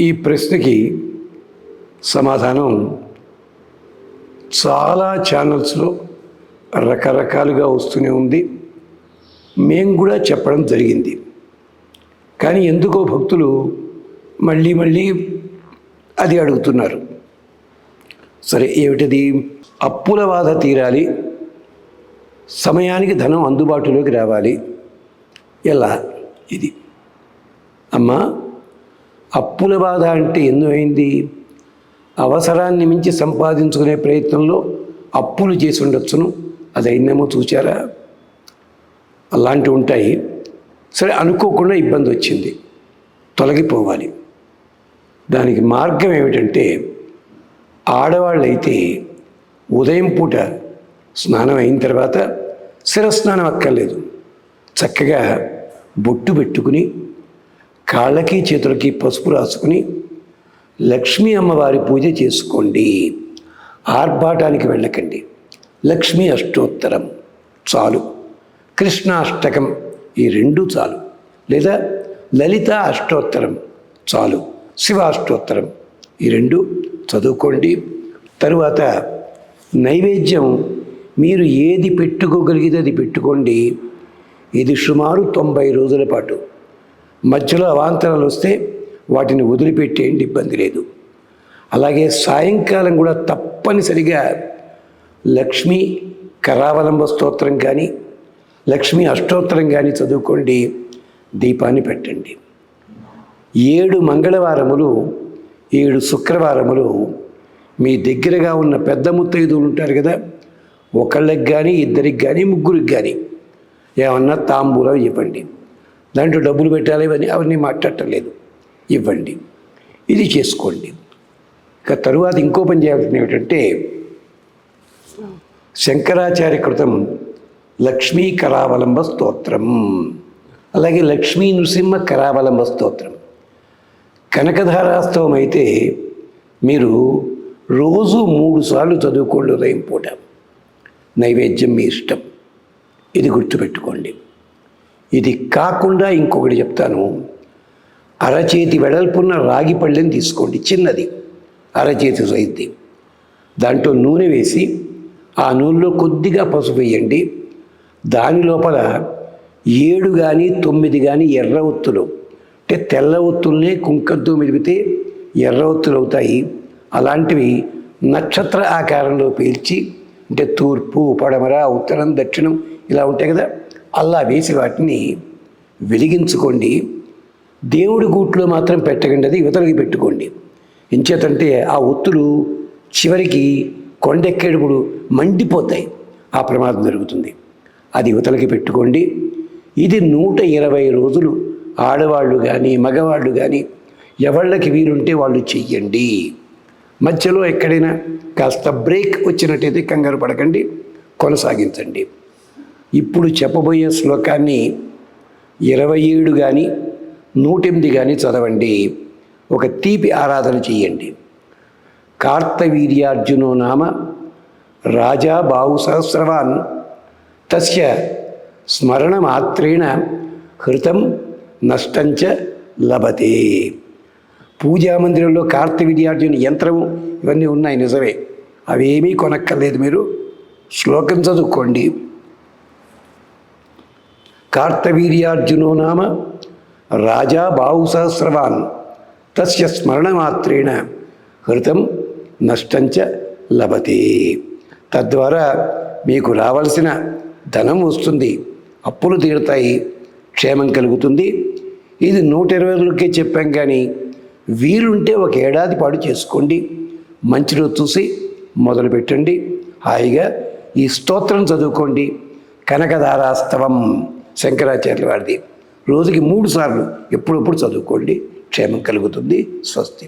ఈ ప్రశ్నకి సమాధానం చాలా ఛానల్స్లో రకరకాలుగా వస్తూనే ఉంది. మేము కూడా చెప్పడం జరిగింది. కానీ ఎందుకో భక్తులు మళ్ళీ మళ్ళీ అది అడుగుతున్నారు. సరే ఏమిటది? అప్పుల బాధ తీరాలి. సమయానికి ధనం అందుబాటులోకి రావాలి. ఎలా? ఇది. అమ్మా అప్పుల బాధ అంటే ఎన్నో అవసరాన్ని మించి సంపాదించుకునే ప్రయత్నంలో అప్పులు చేసి ఉండొచ్చును. అది అయిందేమో చూచారా? అలాంటివి ఉంటాయి. సరే అనుకోకుండా ఇబ్బంది వచ్చింది. తొలగిపోవాలి. దానికి మార్గం ఏమిటంటే ఆడవాళ్ళైతే ఉదయం పూట స్నానం అయిన తర్వాత శిరస్నానం అక్కర్లేదు. చక్కగా బొట్టు పెట్టుకుని కాళ్ళకి చేతులకి పసుపు రాసుకుని లక్ష్మీ అమ్మవారి పూజ చేసుకోండి. ఆర్భాటానికి వెళ్ళకండి. లక్ష్మీ అష్టోత్తరం చాలు. కృష్ణ అష్టకం ఈ రెండు చాలు. లేదా లలిత అష్టోత్తరం చాలు. శివ అష్టోత్తరం ఈ రెండు చదువుకోండి. తరువాత నైవేద్యం మీరు ఏది పెట్టుకోగలిగితే అది పెట్టుకోండి. ఇది సుమారు తొంభై రోజుల పాటు. మధ్యలో అవాంతరాలు వస్తే వాటిని వదిలిపెట్టేయండి ఇబ్బంది లేదు. అలాగే సాయంకాలం కూడా తప్పనిసరిగా లక్ష్మీ కరావలంబ స్తోత్రం కానీ లక్ష్మీ అష్టోత్తరం కానీ చదువుకోండి దీపాన్ని పెట్టండి. ఏడు మంగళవారములు ఏడు శుక్రవారములు మీ దగ్గరగా ఉన్న పెద్ద ముత్తైదువులు ఉంటారు కదా ఒకళ్ళకి కానీ ఇద్దరికి కానీ ముగ్గురికి కానీ ఏమన్నా తాంబూలం ఇవ్వండి. దాంట్లో డబ్బులు పెట్టాలి ఇవన్నీ అవన్నీ మాట్లాడటలేదు. ఇవ్వండి. ఇది చేసుకోండి. ఇక తరువాత ఇంకో పని చేయాల్సింది ఏమిటంటే శంకరాచార్య కృతం లక్ష్మీ కరావలంబ స్తోత్రం. అలాగే లక్ష్మీ నృసింహ కరావలంబ స్తోత్రం. కనకధారాస్తవం అయితే మీరు రోజు మూడు సార్లు చదువుకోండి ఉదయం పూట. నైవేద్యం మీ ఇష్టం. ఇది గుర్తుపెట్టుకోండి. ఇది కాకుండా ఇంకొకటి చెప్తాను. అరచేతి వెడల్పున్న రాగి పళ్ళెని తీసుకోండి చిన్నది. అరచేతి సైద్ది. దాంట్లో నూనె వేసి ఆ నూనెలో కొద్దిగా పసుపు వేయండి. దాని లోపల ఏడు కానీ తొమ్మిది కానీ ఎర్ర ఒత్తులు అంటే తెల్ల ఒత్తుల్నే కుంకద్దు మెదిపితే ఎర్ర ఒత్తులు అవుతాయి. అలాంటివి నక్షత్ర ఆకారంలో పేర్చి అంటే తూర్పు పడమర ఉత్తరం దక్షిణం ఇలా ఉంటాయి కదా. అలా వేసి వాటిని వెలిగించుకోండి. దేవుడి గూట్లో మాత్రం పెట్టకండి అది యువతలకి పెట్టుకోండి. ఎంచేతంటే ఆ ఒత్తులు చివరికి కొండెక్కేటప్పుడు మండిపోతాయి. ఆ ప్రమాదం జరుగుతుంది. అది యువతలకి పెట్టుకోండి. ఇది నూట ఇరవై రోజులు ఆడవాళ్ళు కానీ మగవాళ్ళు కానీ ఎవళ్ళకి వీలుంటే వాళ్ళు చెయ్యండి. మధ్యలో ఎక్కడైనా కాస్త బ్రేక్ వచ్చినట్టయితే కంగారు పడకండి కొనసాగించండి. ఇప్పుడు చెప్పబోయే శ్లోకాన్ని ఇరవై ఏడు కానీ నూటెనిమిది కానీ చదవండి. ఒక తీపి ఆరాధన చెయ్యండి కార్తవీర్యార్జునో నామ రాజా బాహు సహస్రవాన్ తస్య స్మరణమాత్రేణ హృతం నష్టంచ లభతే. పూజా మందిరంలో కార్తవీర్యార్జున యంత్రము ఇవన్నీ ఉన్నాయి నిజమే. అవేమీ కొనక్కర్లేదు మీరు. శ్లోకం చదువుకోండి. కార్తవీర్యార్జునో నామ రాజా బాహుసహస్రవాన్. తస్య స్మరణమాత్రేణ హృతం నష్టంచ లభతే. తద్వారా మీకు రావాల్సిన ధనం వస్తుంది. అప్పులు తీరుతాయి. క్షేమం కలుగుతుంది. ఇది నూట ఇరవై రోజులకే చెప్పాం కానీ వీలుంటే ఒక ఏడాది పాటు చేసుకోండి. మంచి రోజు చూసి మొదలు పెట్టండి హాయిగా ఈ స్తోత్రం చదువుకోండి. కనకధారాస్తవం శంకరాచార్యుల వారిది. రోజుకి మూడు సార్లు ఎప్పుడప్పుడు చదువుకోండి క్షేమం కలుగుతుంది స్వస్తి.